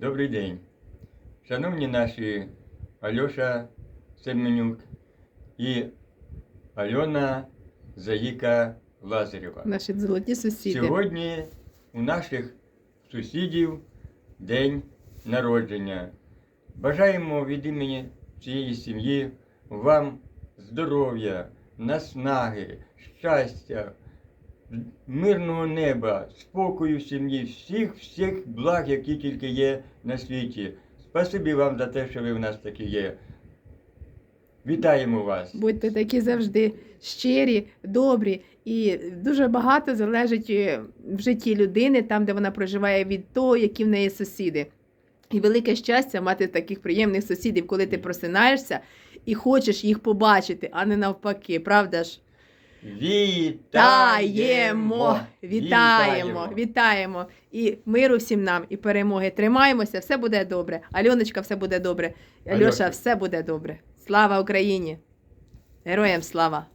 Добрий день. Шановні наші Альоша Семенюк і Альона Заїка Лазарєва. Наші золоті сусіди. Сьогодні у наших сусідів день народження. Бажаємо від імені цієї сім'ї вам здоров'я, наснаги, щастя, мирного неба, спокою в сім'ї, всіх всіх благ, які тільки є на світі. Спасибі вам за те, що ви в нас такі є. Вітаємо вас! Будьте такі завжди щирі, добрі. І дуже багато залежить е, в житті людини, там, де вона проживає, від того, які в неї сусіди. І велике щастя мати таких приємних сусідів, коли ти просинаєшся і хочеш їх побачити, а не навпаки, правда ж? Вітаємо! Вітаємо! Вітаємо! І миру всім нам, і перемоги. Тримаємося, все буде добре. Альоночка, все буде добре. Альоша. все буде добре. Слава Україні! Героям слава!